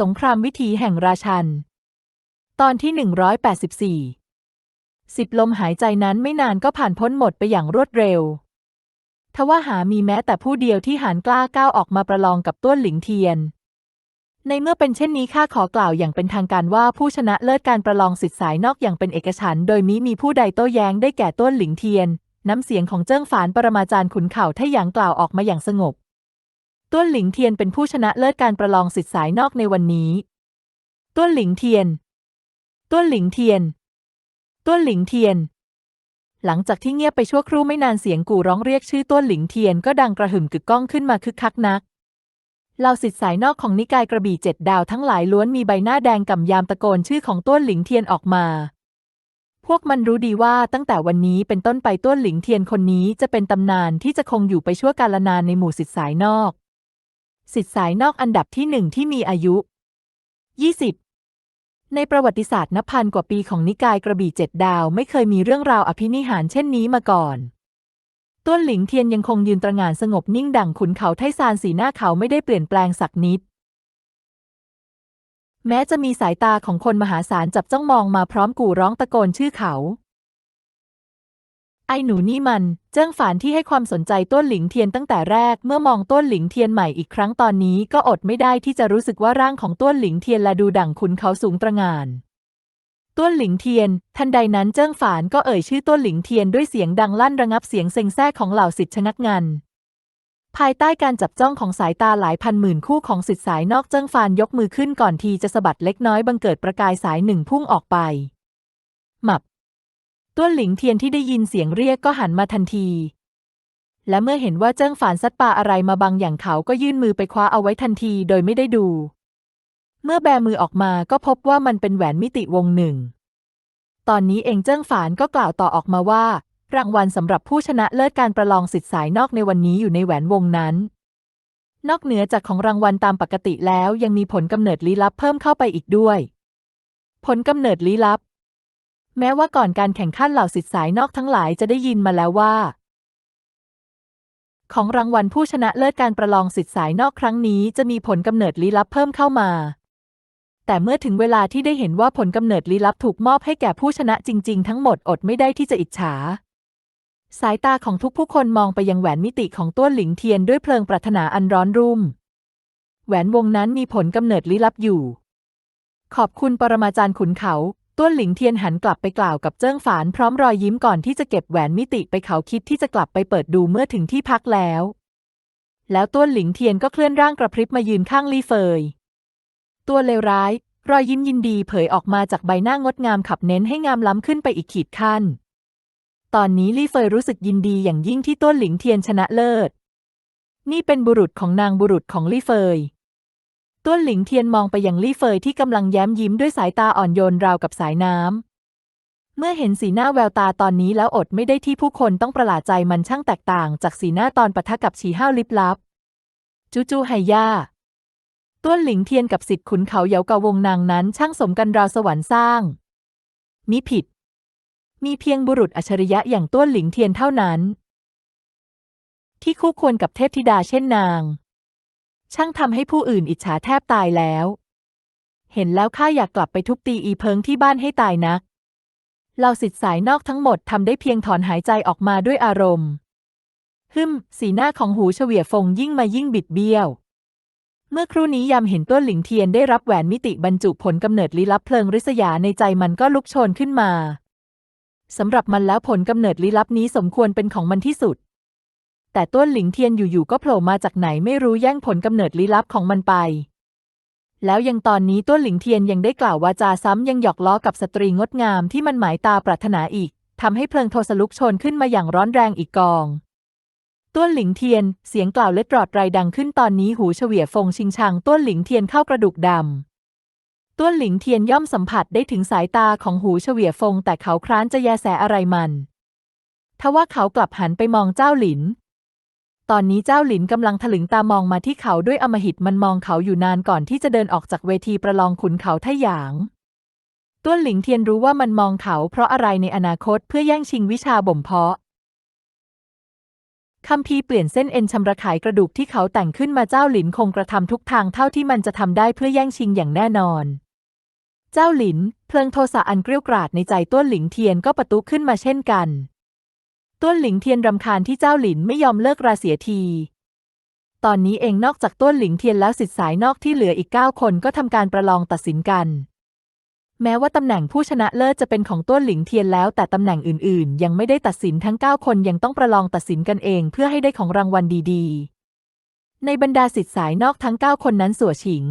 สงครามวิถีแห่งราชัน ตอนที่ 184 สิบลมหายใจนั้นไม่นานก็ผ่านพ้นหมดไปอย่างรวดเร็ว ทว่าหามีแม้แต่ผู้เดียวที่หานกล้าก้าวออกมาประลองกับต้วนหลิงเทียน ในเมื่อเป็นเช่นนี้ข้าขอกล่าวอย่างเป็นทางการว่าผู้ชนะเลิศการประลองสิทธิสายนอกอย่างเป็นเอกฉันโดยมิมีผู้ใดโต้แย้งได้แก่ต้วนหลิงเทียน น้ำเสียงของเจิ้งฝานปรมาจารย์ขุนเข่าถ้าหยางกล่าวออกมาอย่างสงบ ต้วนหลิงเทียนเป็นผู้ชนะเลิศการประลองสิทธิ์สายนอกในวันนี้ ต้วนหลิงเทียน ต้วนหลิงเทียน ต้วนหลิงเทียน หลังจากที่เงียบไปชั่วครู่ไม่นานเสียงกู่ร้องเรียกชื่อต้วนหลิงเทียนก็ดังกระหึ่มกึกก้องขึ้นมาคึกคักนักเหล่าสิทธิ์สายนอกของนิกายกระบี่เจ็ดดาวทั้งหลายล้วนมีใบหน้าแดงก่ำยามตะโกนชื่อของต้วนหลิงเทียนออกมา พวกมันรู้ดีว่าตั้งแต่วันนี้เป็นต้นไปต้วนหลิงเทียนคนนี้จะเป็นตำนานที่จะคงอยู่ไปชั่วกาลนานในหมู่สิทธิ์สายนอก สิทธิสายนอกอันดับที่หนึ่งที่มีอายุ 20 ในประวัติศาสตร์นับพันกว่าปีของนิกายกระบี่เจ็ดดาวไม่เคยมีเรื่องราวอภินิหารเช่นนี้มาก่อนต้วนหลิงเทียนยังคงยืนตระหง่านสงบนิ่งดั่งขุนเขาไทซานสีหน้าเขาไม่ได้เปลี่ยนแปลงสักนิด แม้จะมีสายตาของคนมหาศาลจับจ้องมองมาพร้อมกู่ร้องตะโกนชื่อเขา ไอ้หนูนี่มัน เจิ้งฝานที่ให้ความสนใจต้นหลิงเทียนตั้งแต่แรก เมื่อมองต้นหลิงเทียนใหม่อีกครั้งตอนนี้ก็อดไม่ได้ที่จะรู้สึกว่าร่างของต้นหลิงเทียนและดูดั่งขุนเขาสูงตระหง่านต้นหลิงเทียน ทันใดนั้นเจิ้งฝานก็เอ่ยชื่อต้นหลิงเทียนด้วยเสียงดังลั่นระงับเสียงเซ็งแซ่ของเหล่าสิทธิชะงักงันภายใต้การจับจ้องของสายตาหลายพันหมื่นคู่ของสิทธิสายนอกเจิ้งฟานยกมือขึ้นก่อนทีจะสะบัดเล็กน้อยบังเกิดประกายสายหนึ่งพุ่งออกไป หมับ ต้วนหลิงเทียนที่ได้ยินเสียงเรียกก็หันมาทันที และเมื่อเห็นว่าเจิ้งฝานซัดปลาอะไรมาบางอย่างเขาก็ยื่นมือไปคว้าเอาไว้ทันทีโดยไม่ได้ดู เมื่อแบมือออกมาก็พบว่ามันเป็นแหวนมิติวงหนึ่ง ตอนนี้เองเจิ้งฝานก็กล่าวต่อออกมาว่า รางวัลสำหรับผู้ชนะเลิศการประลองสิทธิสายนอกในวันนี้อยู่ในแหวนวงนั้น นอกเหนือจากของรางวัลตามปกติแล้วยังมีผลกำเนิดลี้ลับเพิ่มเข้าไปอีกด้วย ผลกำเนิดลี้ลับ แม้ว่าก่อนการแข่งขันเหล่าสิทธิสายนอกทั้งหลายจะได้ยินมาแล้วว่า ของรางวัลผู้ชนะเลิศการประลองสิทธิสายนอกครั้งนี้จะมีผลกำเนิดลี้ลับเพิ่มเข้ามา แต่เมื่อถึงเวลาที่ได้เห็นว่าผลกำเนิดลี้ลับถูกมอบให้แก่ผู้ชนะจริง ๆ ทั้งหมดอดไม่ได้ที่จะอิจฉา สายตาของทุกผู้คนมองไปยังแหวนมิติของต้วหลิงเทียนด้วยเพลิงปรารถนาอันร้อนรุ่ม แหวนวงนั้นมีผลกำเนิดลี้ลับอยู่ ขอบคุณปรมาจารย์ขุนเขา ต้วนหลิงเทียนหันกลับไปกล่าวกับเจิ้งฝานพร้อมรอยยิ้มก่อนที่จะเก็บแหวนมิติไปเขาคิดที่จะกลับไปเปิดดูเมื่อถึงที่พักแล้ว แล้วต้วนหลิงเทียนก็เคลื่อนร่างกระพริบมายืนข้างลี่เฟย ตัวเลวร้าย รอยยิ้มยินดีเผยออกมาจากใบหน้างดงามขับเน้นให้งามล้ำขึ้นไปอีกขีดขั้น ตอนนี้ลี่เฟยรู้สึกยินดีอย่างยิ่งที่ต้นหลิงเทียนชนะเลิศ นี่เป็นบุรุษของนางบุรุษของลี่เฟย ต้นหลิงเทียนมองไปยังลี่เฟยที่กำลังแย้มยิ้มด้วยสายตาอ่อนโยนราวกับสายน้ำ เมื่อเห็นสีหน้าแววตาตอนนี้แล้วอดไม่ได้ที่ผู้คนต้องประหลาดใจมันช่างแตกต่างจากสีหน้าตอนปะทะกับฉีห้าวลิบลับ จูจูไฮย่าต้วนหลิงเทียนกับสิทธิ์ขุนเขาเหยาเกาวงนางนั้น ช่างสมกันราวสวรรค์สร้าง มิผิด มีเพียงบุรุษอัจฉริยะอย่างต้วนหลิงเทียนเท่านั้น ที่คู่ควรกับเทพธิดาเช่นนาง ช่างทำให้ผู้อื่นอิจฉาแทบตายแล้ว เห็นแล้วข้าอยากกลับไปทุบตีอีเพิงที่บ้านให้ตายนักเหล่าสิทธิ์สายนอกทั้งหมดทำได้เพียงถอนหายใจออกมาด้วยอารมณ์ฮึมสีหน้าของหูเฉวียฟงยิ่งมายิ่งบิดเบี้ยว เมื่อครู่นี้ยามเห็นต้นหลิงเทียนได้รับแหวนมิติบรรจุผลกำเนิดลี้ลับเพลิงริษยาในใจมันก็ลุกโชนขึ้นมาสำหรับมันแล้วผลกำเนิดลี้ลับนี้สมควรเป็นของมันที่สุด แต่ต้นหลิงเทียนอยู่ๆก็โผล่มาจากไหนไม่รู้แย่งผลกำเนิดลี้ลับของมันไป แล้วยังตอนนี้ต้นหลิงเทียนยังได้กล่าววาจาซ้ำยังหยอกล้อกับสตรีงดงามที่มันหมายตาปรารถนาอีกทำให้เพลิงโทสลุกโชนขึ้นมาอย่างร้อนแรงอีกกอง ต้วนหลิงเทียน เสียงกล่าวเล็ดรอดไรดังขึ้นตอนนี้หูเฉวียฟงชิงชังต้วนหลิงเทียนเข้ากระดูกดำต้วนหลิงเทียนย่อมสัมผัสได้ถึงสายตาของหูเฉวียฟงแต่เขาคร้านจะแยแสอะไรมัน ทว่าเขากลับหันไปมองเจ้าหลิน ตอนนี้เจ้าหลินกำลังถลึงตามองมาที่เขาด้วยอมหิตมันมองเขาอยู่นานก่อนที่จะเดินออกจากเวทีประลองขุนเขาท่าหยาง ต้วนหลิงเทียนรู้ว่ามันมองเขาเพราะอะไรในอนาคตเพื่อแย่งชิงวิชาบ่มเพาะคัมภีเปลี่ยนเส้นเอ็นชำระขายกระดูกที่เขาแต่งขึ้นมาเจ้าหลินคงกระทำทุกทางเท่าที่มันจะทำได้เพื่อแย่งชิงอย่างแน่นอน เจ้าหลิน เพลิงโทสะอันเกรี้ยวกราดในใจต้วนหลิงเทียนก็ประตุขึ้นมาเช่นกัน ต้วนหลิงเทียนรำคาญที่เจ้าหลินไม่ยอมเลิกราเสียที ตอนนี้เองนอกจากต้วนหลิงเทียนแล้วสิทธิสายนอกที่เหลืออีกเก้าคนก็ทำการประลองตัดสินกัน แม้ว่าตำแหน่งผู้ชนะเลิศจะเป็นของต้วนหลิงเทียนแล้วแต่ตำแหน่งอื่น ๆ ยังไม่ได้ตัดสินทั้ง 9 คนยังต้องประลองตัดสินกันเองเพื่อให้ได้ของรางวัลดี ๆ ในบรรดาสิทธิสายนอกทั้ง 9 คนนั้นสัวฉิง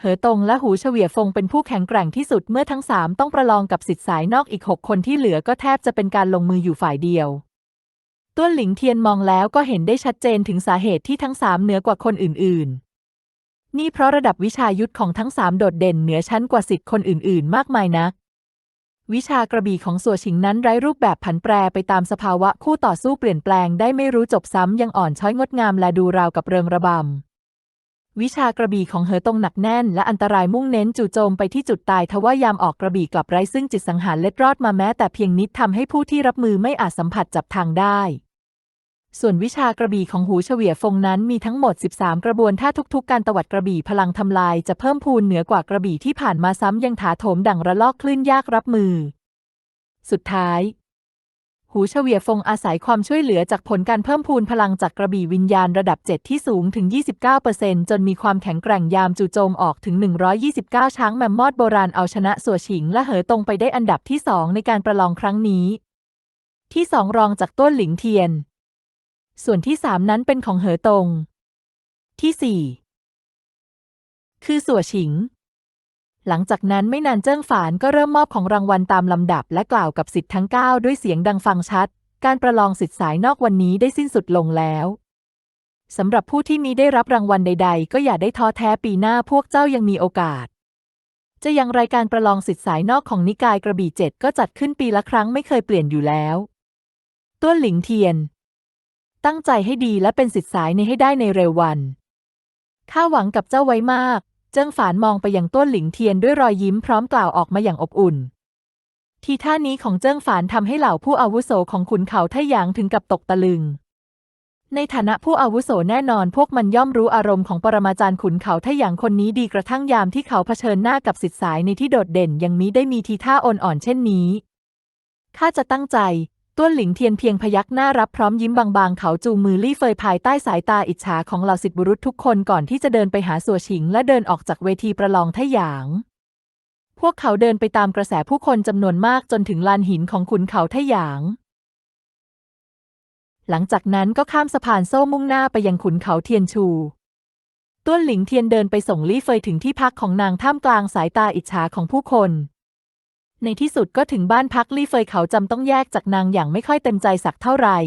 เหอตงและหูเฉวียฟงเป็นผู้แข็งแกร่งที่สุดเมื่อทั้งสามต้องประลองกับสิทธิสายนอกอีก6คนที่เหลือก็แทบจะเป็นการลงมืออยู่ฝ่ายเดียวต้วหลิงเทียนมองแล้วก็เห็นได้ชัดเจนถึงสาเหตุที่ทั้งสามเหนือกว่าคนอื่น ๆ นี่เพราะระดับวิชายุทธของทั้งสามโดดเด่นเหนือชั้นกว่าสิทธิ์คนอื่น ๆ มากมายนัก วิชากระบี่ของสัวชิงนั้นไร้รูปแบบผันแปรไปตามสภาวะคู่ต่อสู้เปลี่ยนแปลงได้ไม่รู้จบซ้ำยังอ่อนช้อยงดงามและดูราวกับเริงระบำ วิชากระบี่ของเหอตงหนักแน่น และอันตรายมุ่งเน้นจู่โจมไปที่จุดตายทว่ายามออกกระบี่กลับไร้ซึ่งจิตสังหารเล็ดรอดมาแม้แต่เพียงนิดทำให้ผู้ที่รับมือไม่อาจสัมผัสจับทางได้ ส่วนวิชากระบี่ของหูเฉวียฟงนั้นมีทั้งหมด 13 กระบวนท่าทุก ๆ การตวัดกระบี่พลังทำลายจะเพิ่มพูนเหนือกว่ากระบี่ที่ผ่านมาซ้ำยังถาโถมดังระลอกคลื่นยากรับมือ สุดท้าย หูเฉวียฟงอาศัยความช่วยเหลือจากผลการเพิ่มพูนพลังจากกระบี่วิญญาณระดับ 7 ที่สูงถึง 29%จนมีความแข็งแกร่งยามจู่โจมออกถึง 129 ช้างแมมมอดโบราณเอาชนะสัวฉิง และเหอตงไปได้อันดับที่ 2 ในการประลองครั้งนี้ ที่ 2 รองจากต้นหลิงเทียน ส่วนที่ 3 นั้นเป็นของเหอตงที่ 4 คือสัวฉิง หลังจากนั้นไม่นานเจิ้งฝานก็เริ่มมอบของรางวัลตามลำดับ และกล่าวกับสิทธิ์ทั้ง 9 ด้วยเสียงดังฟังชัด การประลองสิทธิ์สายนอกวันนี้ได้สิ้นสุดลงแล้วสำหรับผู้ที่มีได้รับรางวัลใด ๆ ก็อย่าได้ท้อแท้ปีหน้าพวกเจ้ายังมีโอกาส จะยังรายการประลองสิทธิ์สายนอกของนิกายกระบี่เจ็ดก็จัดขึ้นปีละครั้งไม่เคยเปลี่ยนอยู่แล้ว ต้วนหลิงเทียน ตั้งใจให้ดีและเป็นสิทธิ์สายในให้ได้ในเร็ววันข้าหวังกับเจ้าไว้มาก เจิ้งฝานมองไปยังต้นหลิงเทียนด้วยรอยยิ้มพร้อมกล่าวออกมาอย่างอบอุ่น ทีท่านี้ของเจิ้งฝานทำให้เหล่าผู้อาวุโสของขุนเขาไทหยางถึงกับตกตะลึง ในฐานะผู้อาวุโสแน่นอนพวกมันย่อมรู้อารมณ์ของปรมาจารย์ขุนเขาไทหยางคนนี้ดีกระทั่งยามที่เขาเผชิญหน้ากับสิทธิสายในที่โดดเด่นยังมิได้มีทีท่าอ่อนอ่อนเช่นนี้ข้าจะตั้งใจ ต้วนหลิงเทียนเพียงพยักหน้ารับพร้อมยิ้มบางๆ เขาจูงมือลี่เฟยภายใต้สายตาอิจฉาของเหล่าสิทธิบุรุษทุกคนก่อนที่จะเดินไปหาสัวฉิง และเดินออกจากเวทีประลองไทหยาง พวกเขาเดินไปตามกระแสผู้คนจำนวนมากจนถึงลานหินของขุนเขาไทหยาง หลังจากนั้นก็ข้ามสะพานโซ่มุ่งหน้าไปยังขุนเขาเทียนชูต้วนหลิงเทียนเดินไปส่งลี่เฟยถึงที่พักของนางท่ามกลางสายตาอิจฉาของผู้คน ในที่สุดก็ถึงบ้านพักลี่เฟยเขาจำต้องแยกจากนางอย่างไม่ค่อยเต็มใจสักเท่าไหร่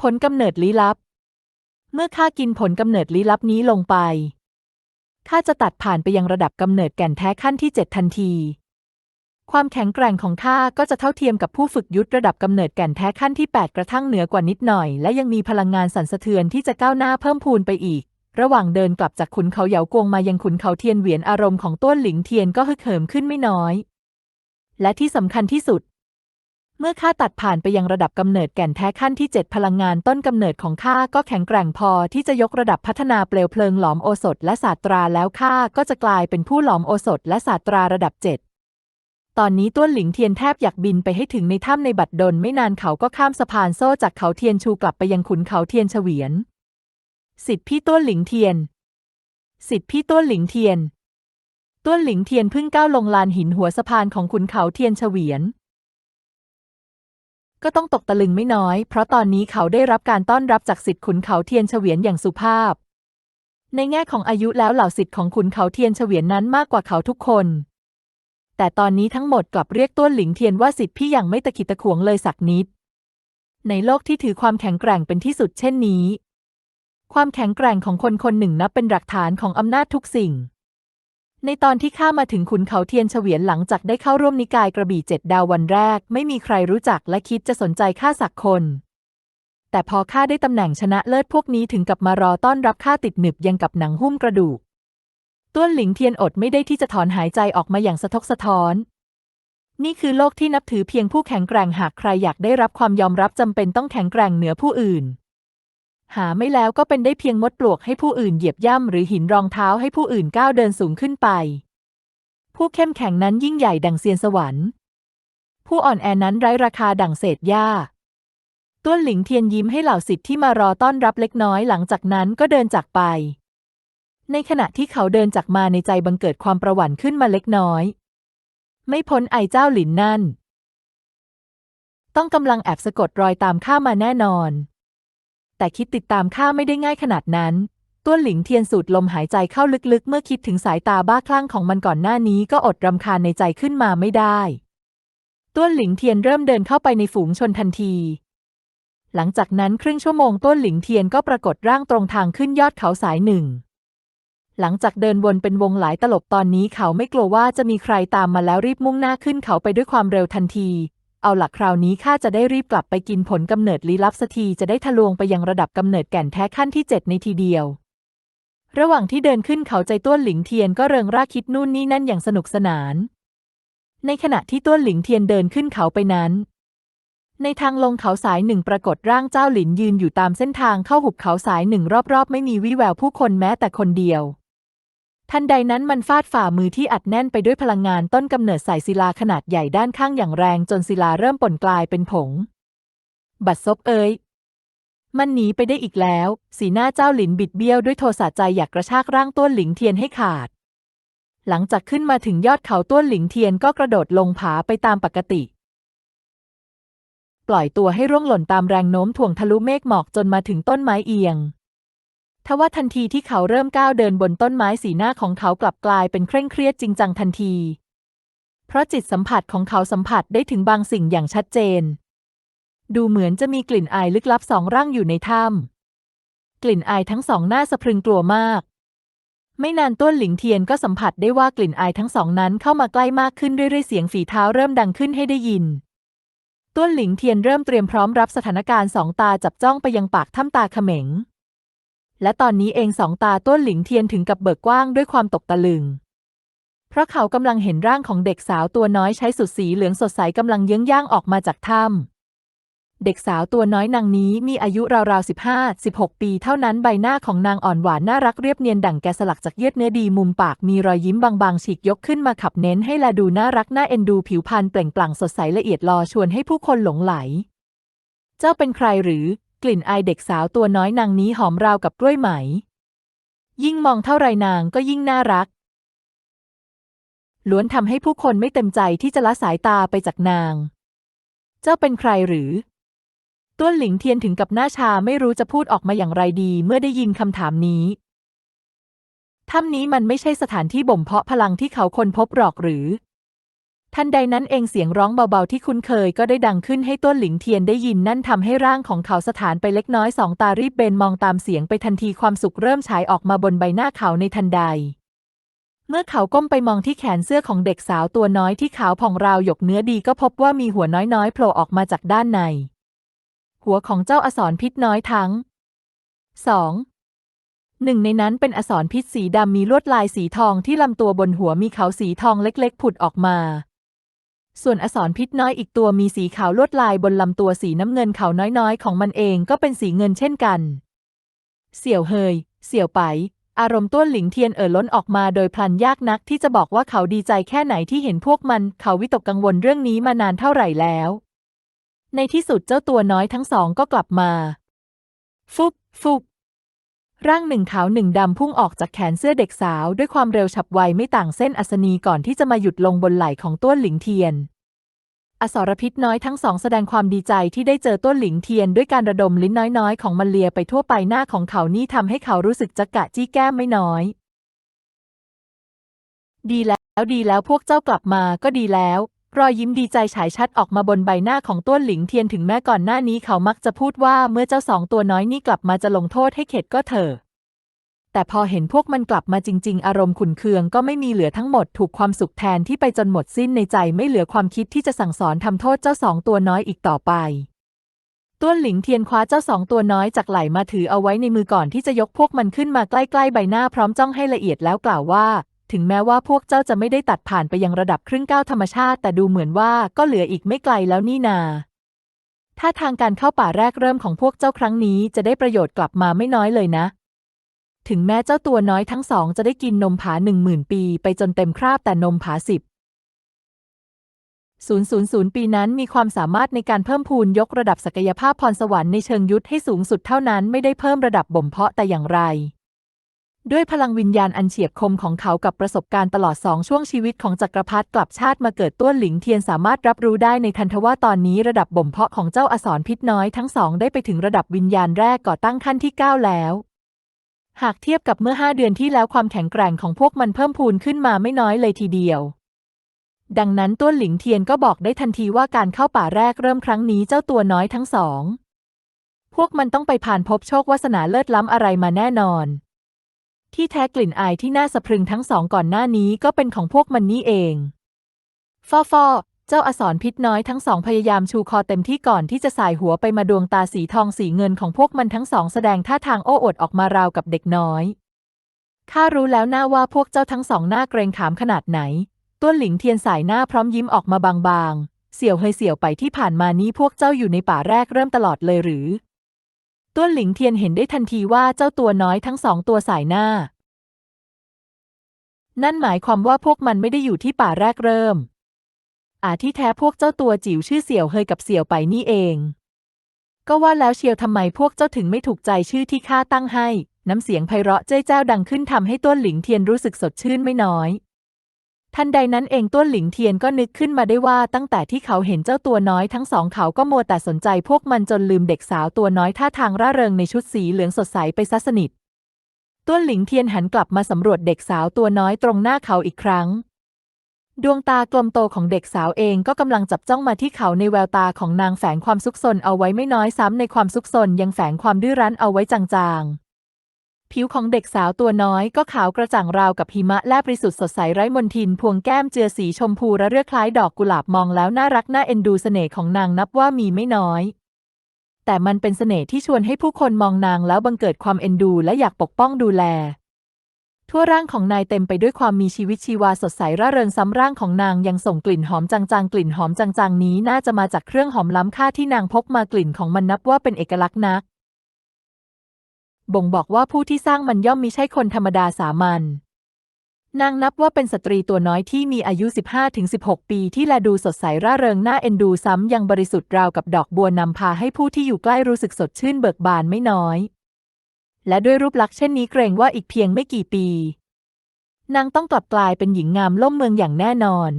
ผลกำเนิดลี้ลับ เมื่อข้ากินผลกำเนิดลี้ลับนี้ลงไป ข้าจะตัดผ่านไปยังระดับกำเนิดแก่นแท้ขั้นที่เจ็ดทันที ความแข็งแกร่งของข้าก็จะเท่าเทียมกับผู้ฝึกยุทธระดับกำเนิดแก่นแท้ขั้นที่ 8 กระทั่งเหนือกว่านิดหน่อย และยังมีพลังงานสั่นสะเทือนที่จะก้าวหน้าเพิ่มพูนไปอีกระหว่างเดินกลับจากขุนเขาเหยากวงมายังขุนเขาเทียนเหวียนอารมณ์ของต้วนหลิงเทียนก็ฮึกเหิมขึ้นไม่น้อย และที่สำคัญที่สุด เมื่อข้าตัดผ่านไปยังระดับกำเนิดแก่นแท้ขั้นที่ 7 พลังงานต้นกำเนิดของข้าก็แข็งแกร่งพอที่จะยกระดับพัฒนาเปลวเพลิงหลอมโอสถและศาสตราแล้วข้าก็จะกลายเป็นผู้หลอมโอสถและศาสตราระดับ 7ตอนนี้ต้วนหลิงเทียนแทบอยากบินไปให้ถึงในถ้ำในบัดดลไม่นานเขาก็ข้ามสะพานโซ่จากเขาเทียนชูกลับไปยังขุนเขาเทียนเฉวียน สิทธิพี่ต้วนหลิงเทียน สิทธิพี่ต้วนหลิงเทียน ต้วนหลิงเทียนพิ่งก้าวลงลานหินหัวสะพานของขุนเขาเทียนเฉวียน ก็ต้องตกตะลึงไม่น้อย เพราะตอนนี้เขาได้รับการต้อนรับจากสิทธิ์ขุนเขาเทียนเฉวียนอย่างสุภาพ ในแง่ของอายุแล้วเหล่าสิทธิ์ของขุนเขาเทียนเฉวียนนั้นมากกว่าเขาทุกคน แต่ตอนนี้ทั้งหมดกลับเรียกต้วนหลิงเทียนว่าสิทธิ์พี่อย่างไม่ตะขิดตะขวงเลยสักนิด ในโลกที่ถือความแข็งแกร่งเป็นที่สุดเช่นนี้ ความแข็งแกร่งของคนคนหนึ่งนับเป็นหลักฐานของอำนาจทุกสิ่ง ในตอนที่ข้ามาถึงขุนเขาเทียนเฉวียนหลังจากได้เข้าร่วมนิกายกระบี่เจ็ดดาววันแรก ไม่มีใครรู้จักและคิดจะสนใจข้าสักคน แต่พอข้าได้ตำแหน่งชนะเลิศพวกนี้ถึงกับมารอต้อนรับข้าติดหนึบยังกับหนังหุ้มกระดูกต้วนหลิงเทียนอดไม่ได้ที่จะถอนหายใจออกมาอย่างสะทกสะท้อน นี่คือโลกที่นับถือเพียงผู้แข็งแกร่งหากใครอยากได้รับความยอมรับจำเป็นต้องแข็งแกร่งเหนือผู้อื่น หาไม่แล้วก็เป็นได้เพียงมดปลวกให้ผู้อื่นเหยียบย่ำหรือหินรองเท้าให้ผู้อื่นก้าวเดินสูงขึ้นไป ผู้เข้มแข็งนั้นยิ่งใหญ่ดังเซียนสวรรค์ ผู้อ่อนแอนั้นไร้ราคาดังเศษหญ้าต้วนหลิงเทียนยิ้มให้เหล่าสิทธิ์ที่มารอต้อนรับเล็กน้อยหลังจากนั้นก็เดินจากไป ในขณะที่เขาเดินจากมาในใจบังเกิดความประหวั่นขึ้นมาเล็กน้อย ไม่พ้นไอเจ้าหลินนั่น ต้องกำลังแอบสะกดรอยตามข้ามาแน่นอน แต่คิดติดตามข้าไม่ได้ง่ายขนาดนั้นต้วนหลิงเทียนสูดลมหายใจเข้าลึกๆ เมื่อคิดถึงสายตาบ้าคลั่งของมันก่อนหน้านี้ก็อดรำคาญในใจขึ้นมาไม่ได้ต้วนหลิงเทียนเริ่มเดินเข้าไปในฝูงชนทันที หลังจากนั้นครึ่งชั่วโมงต้วนหลิงเทียนก็ปรากฏร่างตรงทางขึ้นยอดเขาสายหนึ่ง หลังจากเดินวนเป็นวงหลายตลบตอนนี้เขาไม่กลัวว่าจะมีใครตามมาแล้วรีบมุ่งหน้าขึ้นเขาไปด้วยความเร็วทันที เอาหลักคราวนี้ข้าจะได้รีบกลับไปกินผลกำเนิดลี้ลับสักทีจะได้ทะลวงไปยังระดับกำเนิดแก่นแท้ขั้นที่เจ็ดในทีเดียว ระหว่างที่เดินขึ้นเขาใจต้วนหลิงเทียนก็เริงร่าคิดนู่นนี่นั่นอย่างสนุกสนาน ในขณะที่ต้วนหลิงเทียนเดินขึ้นเขาไปนั้น ในทางลงเขาสายหนึ่งปรากฏร่างเจ้าหลินยืนอยู่ตามเส้นทางเข้าหุบเขาสายหนึ่งรอบๆ ไม่มีวี่แววผู้คนแม้แต่คนเดียว ทันใดนั้นมันฟาดฝ่ามือที่อัดแน่นไปด้วยพลังงานต้นกำเนิดสายศิลาขนาดใหญ่ด้านข้างอย่างแรงจนศิลาเริ่มป่นกลายเป็นผง บัดซบเอ้ยมันหนีไปได้อีกแล้ว สีหน้าเจ้าหลินบิดเบี้ยวด้วยโทสะใจอยากกระชากร่างต้วนหลิงเทียนให้ขาด หลังจากขึ้นมาถึงยอดเขาต้วนหลิงเทียนก็กระโดดลงผาไปตามปกติ ปล่อยตัวให้ร่วงหล่นตามแรงโน้มถ่วงทะลุเมฆหมอกจนมาถึงต้นไม้เอียง ทว่าทันทีที่เขาเริ่มก้าวเดินบนต้นไม้สีหน้าของเขากลับกลายเป็นเคร่งเครียดจริงจังทันที เพราะจิตสัมผัสของเขาสัมผัสได้ถึงบางสิ่งอย่างชัดเจน ดูเหมือนจะมีกลิ่นอายลึกลับสองร่างอยู่ในถ้ำกลิ่นอายทั้งสองหน่าสะพรึงกลัวมาก ไม่นานต้นหลิงเทียนก็สัมผัสได้ว่ากลิ่นอายทั้งสองนั้นเข้ามาใกล้มากขึ้นเรื่อยๆเสียงฝีเท้าเริ่มดังขึ้นให้ได้ยินต้นหลิงเทียนเริ่มเตรียมพร้อมรับสถานการณ์สองตาจับจ้องไปยังปากถ้ำตาเขม็ง และตอนนี้เองสองตาต้วนหลิงเทียนถึงกับเบิกกว้างด้วยความตกตะลึง เพราะเขากำลังเห็นร่างของเด็กสาวตัวน้อยใช้สุดสีเหลืองสดใสกำลังเยื้องย่างออกมาจากถ้ำเด็กสาวตัวน้อยนางนี้มีอายุราวๆสิบห้าสิบหกปีเท่านั้นใบหน้าของนางอ่อนหวานน่ารักเรียบเนียนดั่งแกะสลักจากเยือเนื้อดีมุมปากมีรอยยิ้มบางๆฉีกยกขึ้นมาขับเน้นให้แลดูน่ารักน่าเอ็นดูผิวพรรณเปล่งปลั่งสดใสละเอียดรอชวนให้ผู้คนหลงไหล เจ้าเป็นใครหรือ กลิ่นอายเด็กสาวตัวน้อยนางนี้หอมราวกับกล้วยไหม ยิ่งมองเท่าไรนางก็ยิ่งน่ารัก ล้วนทำให้ผู้คนไม่เต็มใจที่จะละสายตาไปจากนาง เจ้าเป็นใครหรือ ต้วนหลิงเทียนถึงกับหน้าชาไม่รู้จะพูดออกมาอย่างไรดีเมื่อได้ยินคำถามนี้ถ้ำนี้มันไม่ใช่สถานที่บ่มเพาะพลังที่เขาคนพบหรอกหรือ ทันใดนั้นเองเสียงร้องเบาๆที่คุ้นเคยก็ได้ดังขึ้นให้ต้วนหลิงเทียนได้ยินนั่นทำให้ร่างของเขาสถานไปเล็กน้อยสองตารีบเบนมองตามเสียงไปทันทีความสุขเริ่มฉายออกมาบนใบหน้าเขาในทันใด เมื่อเขาก้มไปมองที่แขนเสื้อของเด็กสาวตัวน้อยที่ขาวผ่องราวหยกเนื้อดีก็พบว่ามีหัวน้อยๆโผล่ออกมาจากด้านใน หัวของเจ้าอสรพิษน้อยทั้งสองหนึ่งในนั้นเป็นอสรพิษสีดำมีลวดลายสีทองที่ลำตัวบนหัวมีเขาสีทองเล็กๆ ผุดออกมา ส่วนอสรพิษน้อยอีกตัวมีสีขาวลวดลายบนลำตัวสีน้ำเงินเขาน้อยๆ ของมันเองก็เป็นสีเงินเช่นกัน เสี่ยวเฮย เสี่ยวไป อารมณ์ต้วนหลิงเทียนเอ่อล้นออกมาโดยพลันยากนักที่จะบอกว่าเขาดีใจแค่ไหนที่เห็นพวกมัน เขาวิตกกังวลเรื่องนี้มานานเท่าไหร่แล้ว ในที่สุดเจ้าตัวน้อยทั้งสองก็กลับมา ฟุบฟุบ ร่างหนึ่งขาวหนึ่งดำพุ่งออกจากแขนเสื้อเด็กสาว ด้วยความเร็วฉับไวไม่ต่างเส้นอัศนีก่อนที่จะมาหยุดลงบนไหล่ของต้วนหลิงเทียน อสรพิษน้อยทั้งสองแสดงความดีใจที่ได้เจอต้นหลิงเทียนด้วยการระดมลิ้นน้อยๆ ของมันเลียไปทั่วไปหน้าของเขานี่ทำให้เขารู้สึกจักกะจี้แก้มไม่น้อย ดีแล้วดีแล้วพวกเจ้ากลับมาก็ดีแล้ว รอยยิ้มดีใจฉายชัดออกมาบนใบหน้าของต้วนหลิงเทียนถึงแม้ก่อนหน้านี้เขามักจะพูดว่าเมื่อเจ้าสองตัวน้อยนี่กลับมาจะลงโทษให้เข็ดก็เถอะแต่พอเห็นพวกมันกลับมาจริง ๆ อารมณ์ขุนเคืองก็ไม่มีเหลือทั้งหมดถูกความสุขแทนที่ไปจนหมดสิ้นในใจไม่เหลือความคิดที่จะสั่งสอนทำโทษเจ้าสองตัวน้อยอีกต่อไปต้วนหลิงเทียนคว้าเจ้าสองตัวน้อยจากไหลมาถือเอาไว้ในมือก่อนที่จะยกพวกมันขึ้นมาใกล้ๆใบหน้าพร้อมจ้องให้ละเอียดแล้วกล่าวว่า ถึงแม้ว่าพวกเจ้าจะไม่ได้ตัดผ่านไปยังระดับครึ่งก้าวธรรมชาติ แต่ดูเหมือนว่าก็เหลืออีกไม่ไกลแล้วนี่นาถ้าทางการเข้าป่าแรกเริ่มของพวกเจ้าครั้งนี้จะได้ประโยชน์กลับมาไม่น้อยเลยนะ ถึงแม้เจ้าตัวน้อยทั้งสองจะได้กินนมผาหนึ่งหมื่นปีไปจนเต็มคราบแต่นมผาสิบ000 ปีนั้นมีความสามารถในการเพิ่มพูนยกระดับศักยภาพพรสวรรค์ในเชิงยุทธให้สูงสุดเท่านั้นไม่ได้เพิ่มระดับบ่มเพาะแต่อย่างไร ด้วยพลังวิญญาณอันเฉียบคมของเขากับประสบการณ์ตลอดสองช่วงชีวิตของจักรพรรดิกลับชาติมาเกิดต้วนหลิงเทียนสามารถรับรู้ได้ในทันทว่าตอนนี้ระดับบ่มเพาะของเจ้าอสรพิษน้อยทั้งสองได้ไปถึงระดับวิญญาณแรกก่อตั้งขั้นที่ 9 แล้ว หากเทียบกับเมื่อห้าเดือนที่แล้วความแข็งแกร่งของพวกมันเพิ่มพูนขึ้นมาไม่น้อยเลยทีเดียว ดังนั้นต้วนหลิงเทียนก็บอกได้ทันทีว่าการเข้าป่าแรกเริ่มครั้งนี้เจ้าตัวน้อยทั้งสอง พวกมันต้องไปผ่านพบโชควาสนาเลิศล้ำอะไรมาแน่นอน ที่แท้กลิ่นอายที่น่าสะพรึงทั้งสองก่อนหน้านี้ก็เป็นของพวกมันนี่เอง ฟอฟอเจ้าอสรพิษน้อยทั้งสองพยายามชูคอเต็มที่ก่อนที่จะสายหัวไปมาดวงตาสีทองสีเงินของพวกมันทั้งสองแสดงท่าทางโอ้อวดออกมาราวกับเด็กน้อยข้ารู้แล้วหน้าว่าพวกเจ้าทั้งสองหน้าเกรงขามขนาดไหน ต้วนหลิงเทียนสายหน้าพร้อมยิ้มออกมาบางๆ เสี่ยวเฮยเสี่ยวไปที่ผ่านมานี้พวกเจ้าอยู่ในป่าแรกเริ่มตลอดเลยหรือ ต้วนหลิงเทียนเห็นได้ทันทีว่าเจ้าตัวน้อยทั้งสองตัวสายหน้า นั่นหมายความว่าพวกมันไม่ได้อยู่ที่ป่าแรกเริ่ม อาที่แท้พวกเจ้าตัวจิ๋วชื่อเสี่ยวเฮยกับเสี่ยวไปนี่เอง ก็ว่าแล้วเชียวทำไมพวกเจ้าถึงไม่ถูกใจชื่อที่ข้าตั้งให้ น้ำเสียงไพเราะเจ้ยเจ้าดังขึ้นทำให้ต้วนหลิงเทียนรู้สึกสดชื่นไม่น้อย ทันใดนั้นเองต้วนหลิงเทียนก็นึกขึ้นมาได้ว่าตั้งแต่ที่เขาเห็นเจ้าตัวน้อยทั้งสองเขาก็มัวแต่สนใจพวกมันจนลืมเด็กสาวตัวน้อยท่าทางร่าเริงในชุดสีเหลืองสดใสไปซะสนิทต้วนหลิงเทียนหันกลับมาสำรวจเด็กสาวตัวน้อยตรงหน้าเขาอีกครั้ง ดวงตากลมโตของเด็กสาวเองก็กำลังจับจ้องมาที่เขาในแววตาของนางแฝงความซุกซนเอาไว้ไม่น้อยซ้ำในความซุกซนยังแฝงความดื้อรั้นเอาไว้จางๆ ผิวของเด็กสาวตัวน้อยก็ขาวกระจ่างราวกับหิมะแลบริสุทธิ์สดใสไร้มนทิน พวงแก้มเจือสีชมพูระเรื่อคล้ายดอกกุหลาบมองแล้วน่ารักน่าเอ็นดูเสน่ห์ของนางนับว่ามีไม่น้อย แต่มันเป็นเสน่ห์ที่ชวนให้ผู้คนมองนางแล้วบังเกิดความเอ็นดูและอยากปกป้องดูแล ทั่วร่างของนายเต็มไปด้วยความมีชีวิตชีวาสดใสร่าเริงซ้ำร่างของนางยังส่งกลิ่นหอมจางๆกลิ่นหอมจางๆนี้น่าจะมาจากเครื่องหอมล้ำค่าที่นางพกมากลิ่นของมันนับว่าเป็นเอกลักษณ์นัก บ่งบอกว่าผู้ที่สร้างมันย่อมมิใช่คนธรรมดาสามัญนางนับว่าเป็นสตรีตัวน้อยที่มีอายุ 15-16 ปีที่แลดูสดใสร่าเริงน่าเอ็นดูซ้ำยังบริสุทธิ์ราวกับดอกบัวนำพาให้ผู้ที่อยู่ใกล้รู้สึกสดชื่นเบิกบานไม่น้อย และด้วยรูปลักษณ์เช่นนี้เกรงว่าอีกเพียงไม่กี่ปี นางต้องกลับกลายเป็นหญิงงามล่มเมืองอย่างแน่นอน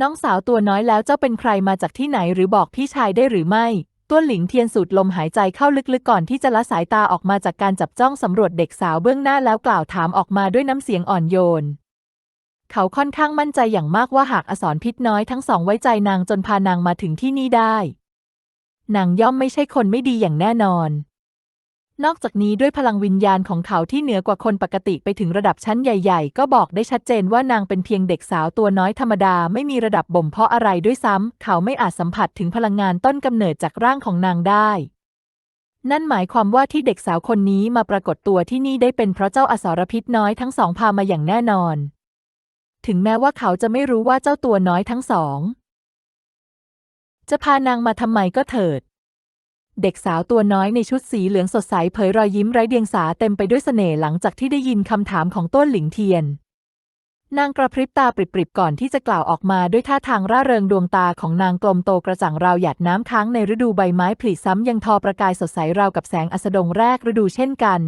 น้องสาวตัวน้อยแล้วเจ้าเป็นใครมาจากที่ไหนหรือบอกพี่ชายได้หรือไม่ ต้วนหลิงเทียนสูดลมหายใจเข้าลึกๆก่อนที่จะละสายตาออกมาจากการจับจ้องสำรวจเด็กสาวเบื้องหน้าแล้วกล่าวถามออกมาด้วยน้ำเสียงอ่อนโยน เขาค่อนข้างมั่นใจอย่างมากว่าหากอสรพิษน้อยทั้งสองไว้ใจนางจนพานางมาถึงที่นี่ได้ นางย่อมไม่ใช่คนไม่ดีอย่างแน่นอน นอกจากนี้ด้วยพลังวิญญาณของเขาที่เหนือกว่าคนปกติไปถึงระดับชั้นใหญ่ๆ ก็บอกได้ชัดเจนว่านางเป็นเพียงเด็กสาวตัวน้อยธรรมดาไม่มีระดับบ่มเพาะอะไรด้วยซ้ำ เขาไม่อาจสัมผัสถึงพลังงานต้นกำเนิดจากร่างของนางได้ นั่นหมายความว่าที่เด็กสาวคนนี้มาปรากฏตัวที่นี่ได้เป็นเพราะเจ้าอสรพิษน้อยทั้งสองพามาอย่างแน่นอน ถึงแม้ว่าเขาจะไม่รู้ว่าเจ้าตัวน้อยทั้งสอง จะพานางมาทำไมก็เถิด เด็กสาวตัวน้อยในชุดสีเหลืองสดใสเผยรอยยิ้มไร้เดียงสาเต็มไปด้วยเสน่ห์หลังจากที่ได้ยินคำถามของต้นหลิงเทียน นางกระพริบตาปริบๆ ก่อนที่จะกล่าวออกมาด้วยท่าทางร่าเริงดวงตาของนางกลมโตกระจ่างราวหยาดน้ำค้างในฤดูใบไม้ผลิซ้ำยังทอประกายสดใสราวกับแสงอัสดงแรกฤดูเช่นกัน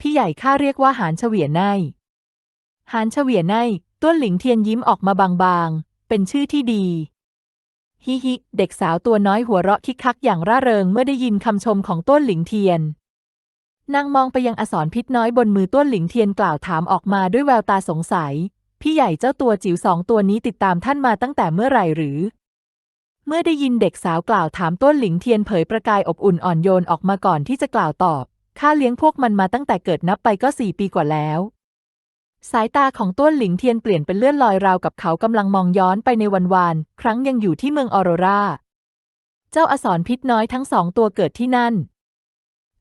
พี่ใหญ่ข้าเรียกว่าหานเฉวียนไนหานเฉวียนไนต้นหลิงเทียนยิ้มออกมาบางๆ เป็นชื่อที่ดี ฮิฮิ เด็กสาวตัวน้อยหัวเราะคิกคักอย่างร่าเริงเมื่อได้ยินคำชมของต้นหลิงเทียน นางมองไปยังอสรพิษน้อยบนมือต้นหลิงเทียนกล่าวถามออกมาด้วยแววตาสงสัย พี่ใหญ่เจ้าตัวจิ๋วสองตัวนี้ติดตามท่านมาตั้งแต่เมื่อไหร่หรือ เมื่อได้ยินเด็กสาวกล่าวถามต้นหลิงเทียนเผยประกายอบอุ่นอ่อนโยนออกมาก่อนที่จะกล่าวตอบข้าเลี้ยงพวกมันมาตั้งแต่เกิดนับไปก็สี่ปีกว่าแล้ว สายตาของต้นหลิงเทียนเปลี่ยนเป็นเลื่อนลอยราวกับเขากำลังมองย้อนไปในวันวาน ครั้งยังอยู่ที่เมืองออโรรา เจ้าอสรพิษน้อยทั้งสองตัวเกิดที่นั่น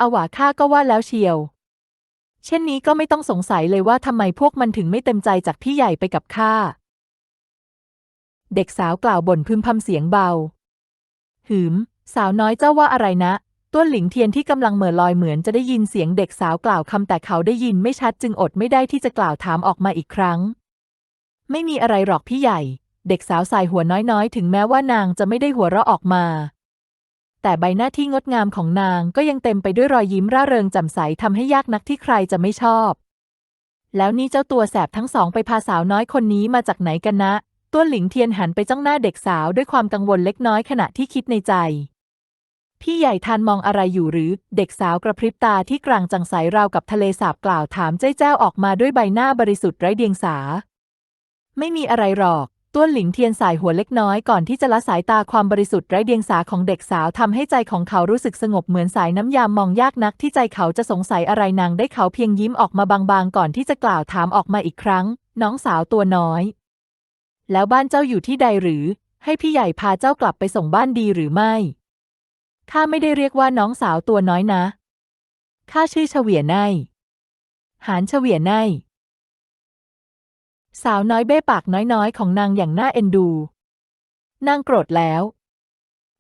อวาข้าก็ว่าแล้วเชียว เช่นนี้ก็ไม่ต้องสงสัยเลยว่าทำไมพวกมันถึงไม่เต็มใจจากพี่ใหญ่ไปกับข้า เด็กสาวกล่าวบ่นพึมพำเสียงเบา หืม สาวน้อยเจ้าว่าอะไรนะ ต้วนหลิงเทียนที่กำลังเหม่อลอยเหมือนจะได้ยินเสียงเด็กสาวกล่าวคำแต่เขาได้ยินไม่ชัดจึงอดไม่ได้ที่จะกล่าวถามออกมาอีกครั้ง ไม่มีอะไรหรอกพี่ใหญ่ เด็กสาวสายหัวน้อยๆ ถึงแม้ว่านางจะไม่ได้หัวเราะออกมา แต่ใบหน้าที่งดงามของนางก็ยังเต็มไปด้วยรอยยิ้มร่าเริงแจ่มใสทำให้ยากนักที่ใครจะไม่ชอบ แล้วนี่เจ้าตัวแสบทั้งสองไปพาสาวน้อยคนนี้มาจากไหนกันนะ ต้วนหลิงเทียนหันไปจ้องหน้าเด็กสาวด้วยความกังวลเล็กน้อยขณะที่คิดในใจ พี่ใหญ่ทานมองอะไรอยู่หรือ เด็กสาวกระพริบตาที่กลางจังใสราวกับทะเลสาบกล่าวถามเจ้าเจ้าออกมาด้วยใบหน้าบริสุทธิ์ไร้เดียงสา ไม่มีอะไรหรอกต้วนหลิงเทียนสายหัวเล็กน้อยก่อนที่จะละสายตาความบริสุทธิ์ไร้เดียงสาของเด็กสาวทำให้ใจของเขารู้สึกสงบเหมือนสายน้ำยามมองยากนักที่ใจเขาจะสงสัยอะไรนางได้เขาเพียงยิ้มออกมาบางๆ ก่อนที่จะกล่าวถามออกมาอีกครั้ง น้องสาวตัวน้อย แล้วบ้านเจ้าอยู่ที่ใดหรือ ให้พี่ใหญ่พาเจ้ากลับไปส่งบ้านดีหรือไม่ ข้าไม่ได้เรียกว่าน้องสาวตัวน้อยนะ ข้าชื่อเฉวียนไนหานเฉวียนไนสาวน้อยเบ้ปากน้อยๆ ของนางอย่างน่าเอ็นดู นางโกรธแล้ว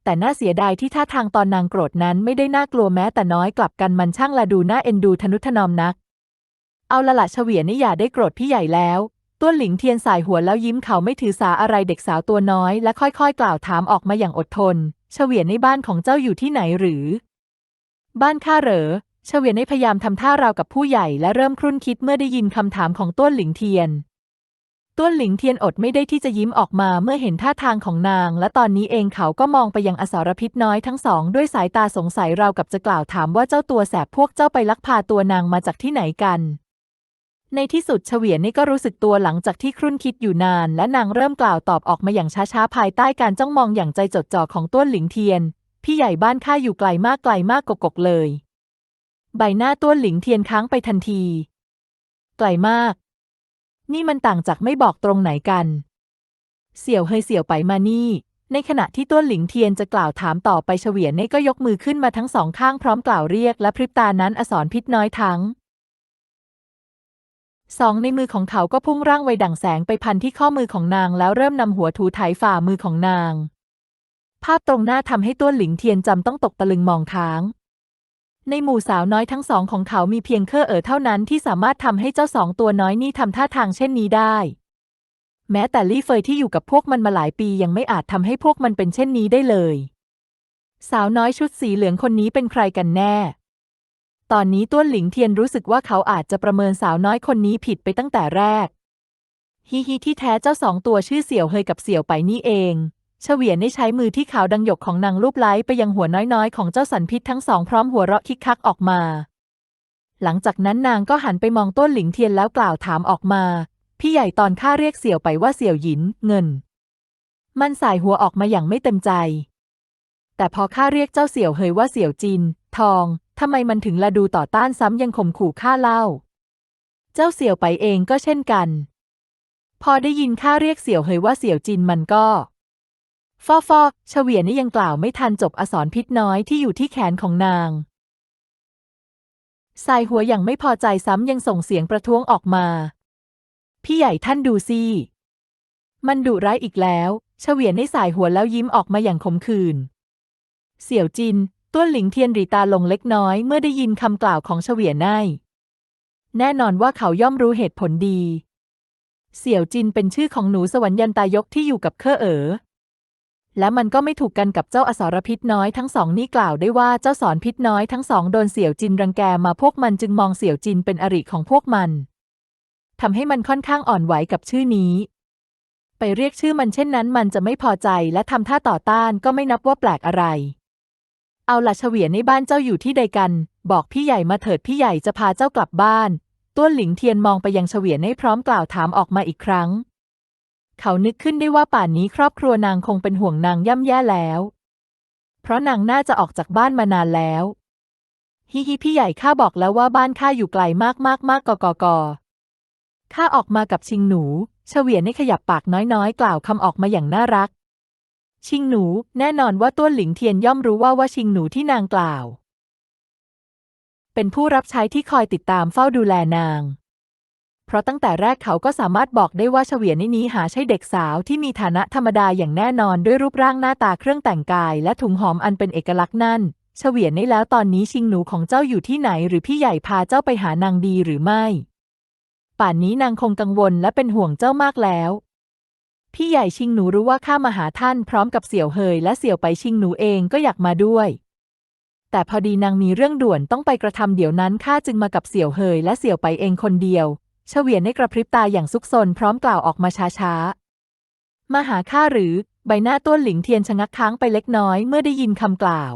แต่น่าเสียดายที่ท่าทางตอนนางโกรธนั้นไม่ได้น่ากลัวแม้แต่น้อยกลับกันมันช่างละดูน่าเอ็นดูทนุถนอมนัก เอาละละเฉวียนนี่อย่าได้โกรธพี่ใหญ่แล้วต้วนหลิงเทียนสายหัวแล้วยิ้มเขาไม่ถือสาอะไรเด็กสาวตัวน้อยและค่อยๆ กล่าวถามออกมาอย่างอดทน เฉวียนในบ้านของเจ้าอยู่ที่ไหนหรือ บ้านข้าเหรอเฉวียนในพยายามทำท่าราวกับผู้ใหญ่และเริ่มครุ่นคิดเมื่อได้ยินคำถามของต้วนหลิงเทียน ต้วนหลิงเทียนอดไม่ได้ที่จะยิ้มออกมาเมื่อเห็นท่าทางของนาง และตอนนี้เองเขาก็มองไปยังอสารพิษน้อยทั้งสอง ด้วยสายตาสงสัยราวกับจะกล่าวถามว่าเจ้าตัวแสบพวกเจ้าไปลักพาตัวนางมาจากที่ไหนกัน ในที่สุดเฉวียนนี่ก็รู้สึกตัวหลังจากที่ครุ่นคิดอยู่นาน และนางเริ่มกล่าวตอบออกมาอย่างช้าๆ ภายใต้การจ้องมองอย่างใจจดจ่อของต้วนหลิงเทียน พี่ใหญ่บ้านข้าอยู่ไกลมากไกลมากกกๆเลย ใบหน้าต้วนหลิงเทียนค้างไปทันที ไกลมาก นี่มันต่างจากไม่บอกตรงไหนกัน เสี่ยวเฮยเสี่ยวไปมานี่ ในขณะที่ต้วนหลิงเทียนจะกล่าวถามต่อไปเฉวียนนี่ก็ยกมือขึ้นมาทั้งสองข้างพร้อมกล่าวเรียกและพริบตานั้นอสรพิษน้อยทั้ง สองในมือของเขาก็พุ่งร่างไวดั่งแสงไปพันที่ข้อมือของนางแล้วเริ่มนำหัวถูไถฝ่ามือของนาง ภาพตรงหน้าทำให้ต้วหลิงเทียนจำต้องตกตะลึงมองค้าง ในหมู่สาวน้อยทั้งสองของเขามีเพียงเคอเอ๋อเท่านั้นที่สามารถทำให้เจ้าสองตัวน้อยนี่ทำท่าทางเช่นนี้ได้ แม้แต่ลี่เฟยที่อยู่กับพวกมันมาหลายปียังไม่อาจทำให้พวกมันเป็นเช่นนี้ได้เลย สาวน้อยชุดสีเหลืองคนนี้เป็นใครกันแน่ ตอนนี้ต้วนหลิงเทียนรู้สึกว่าเขาอาจจะประเมินสาวน้อยคนนี้ผิดไปตั้งแต่แรก ฮิฮิที่แท้เจ้าสองตัวชื่อเสี่ยวเฮยกับเสี่ยวไปนี่เองเฉวียนได้ใช้มือที่ขาวดังหยกของนางลูบไล้ไปยังหัวน้อยๆ ของเจ้าสันพิษทั้งสองพร้อมหัวเราะคิกคักออกมา หลังจากนั้นนางก็หันไปมองต้นหลิงเทียนแล้วกล่าวถามออกมา พี่ใหญ่ตอนข้าเรียกเสี่ยวไปว่าเสี่ยวหยิน เงิน มันสายหัวออกมาอย่างไม่เต็มใจ แต่พอข้าเรียกเจ้าเสี่ยวเฮยว่าเสี่ยวจิน ทอง ทำไมมันถึงละดูต่อต้านซ้ำยังข่มขู่ข้าเล่า เจ้าเสี่ยวไปเองก็เช่นกัน พอได้ยินข้าเรียกเสี่ยวเฮยว่าเสี่ยวจินมันก็ฟอฟอเฉวียนนี่ยังกล่าวไม่ทันจบอสรพิษน้อยที่อยู่ที่แขนของนางสายหัวอย่างไม่พอใจซ้ำยังส่งเสียงประท้วงออกมา พี่ใหญ่ท่านดูสิ มันดุร้ายอีกแล้ว เฉวียนในสายหัวแล้วยิ้มออกมาอย่างขมขื่น เสี่ยวจิน ต้วนหลิงเทียนรีตาลงเล็กน้อยเมื่อได้ยินคำกล่าวของเฉวียนไนแน่นอนว่าเขาย่อมรู้เหตุผลดี เสี่ยวจินเป็นชื่อของหนูสวรรค์ยันตายกที่อยู่กับเคอเอ๋อ และมันก็ไม่ถูกกันกับเจ้าอสรพิษน้อยทั้งสองนี่กล่าวได้ว่าเจ้าสอนพิษน้อยทั้งสองโดนเสี่ยวจินรังแกมาพวกมันจึงมองเสี่ยวจินเป็นอริของพวกมันทำให้มันค่อนข้างอ่อนไหวกับชื่อนี้ ไปเรียกชื่อมันเช่นนั้นมันจะไม่พอใจและทำท่าต่อต้านก็ไม่นับว่าแปลกอะไร เอาละเฉวียนในบ้านเจ้าอยู่ที่ใดกัน บอกพี่ใหญ่มาเถิดพี่ใหญ่จะพาเจ้ากลับบ้านต้วนหลิงเทียนมองไปยังเฉวียนให้พร้อมกล่าวถามออกมาอีกครั้ง เขานึกขึ้นได้ว่าป่านนี้ครอบครัวนางคงเป็นห่วงนางย่ำแย่แล้ว เพราะนางน่าจะออกจากบ้านมานานแล้วฮิฮิพี่ใหญ่ข้าบอกแล้วว่าบ้านข้าอยู่ไกลมากมากมากกกกข้าออกมากับชิงหนูเฉวียนให้ขยับปากน้อยๆ กล่าวคำออกมาอย่างน่ารัก ชิงหนู แน่นอนว่าต้วนหลิงเทียนย่อมรู้ว่าว่าชิงหนูที่นางกล่าว เป็นผู้รับใช้ที่คอยติดตามเฝ้าดูแลนาง เพราะตั้งแต่แรกเขาก็สามารถบอกได้ว่าเฉวียนนี้หาใช่เด็กสาวที่มีฐานะธรรมดาอย่างแน่นอนด้วยรูปร่างหน้าตาเครื่องแต่งกาย และถุงหอมอันเป็นเอกลักษณ์นั่นเฉวียนนี่แล้วตอนนี้ชิงหนูของเจ้าอยู่ที่ไหน หรือพี่ใหญ่พาเจ้าไปหานางดีหรือไม่ ป่านนี้นางคงกังวลและเป็นห่วงเจ้ามากแล้ว พี่ใหญ่ชิงหนูรู้ว่าข้ามาหาท่านพร้อมกับเสี่ยวเฮยและเสี่ยวไปชิงหนูเองก็อยากมาด้วย แต่พอดีนางมีเรื่องด่วนต้องไปกระทำเดี๋ยวนั้นข้าจึงมากับเสี่ยวเฮยและเสี่ยวไปเองคนเดียวเฉวียนในกระพริบตาอย่างซุกซนพร้อมกล่าวออกมาช้าๆ มาหาข้าหรือ ใบหน้าต้วนหลิงเทียนชะงักค้างไปเล็กน้อยเมื่อได้ยินคำกล่าว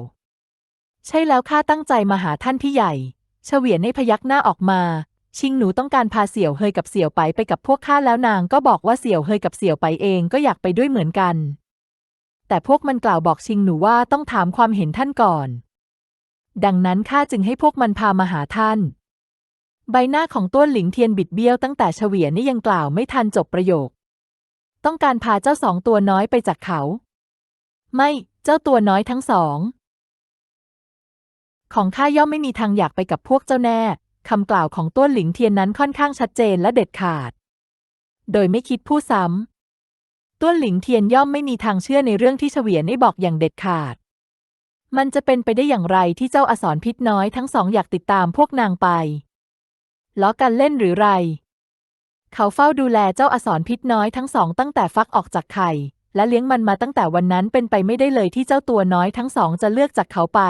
ใช่แล้วข้าตั้งใจมาหาท่านพี่ใหญ่เฉวียนในพยักหน้าออกมา ชิงหนูต้องการพาเสี่ยวเฮยกับเสี่ยวไปไปกับพวกข้าแล้วนางก็บอกว่าเสี่ยวเฮยกับเสี่ยวไปเองก็อยากไปด้วยเหมือนกัน แต่พวกมันกล่าวบอกชิงหนูว่าต้องถามความเห็นท่านก่อน ดังนั้นข้าจึงให้พวกมันพามาหาท่าน ใบหน้าของต้วนหลิงเทียนบิดเบี้ยวตั้งแต่เฉวียนนี่ยังกล่าวไม่ทันจบประโยค ต้องการพาเจ้าสองตัวน้อยไปจากเขา ไม่เจ้าตัวน้อยทั้งสองของข้าย่อมไม่มีทางอยากไปกับพวกเจ้าแน่ คำกล่าวของต้วนหลิงเทียนนั้นค่อนข้างชัดเจนและเด็ดขาด โดยไม่คิดพูดซ้ำต้วนหลิงเทียนย่อมไม่มีทางเชื่อในเรื่องที่เฉวียนได้บอกอย่างเด็ดขาด มันจะเป็นไปได้อย่างไรที่เจ้าอสรพิษน้อยทั้งสองอยากติดตามพวกนางไปล้อกันเล่นหรือไร เขาเฝ้าดูแลเจ้าอสรพิษน้อยทั้งสองตั้งแต่ฟักออกจากไข่ และเลี้ยงมันมาตั้งแต่วันนั้นเป็นไปไม่ได้เลยที่เจ้าตัวน้อยทั้งสองจะเลือกจากเขาไป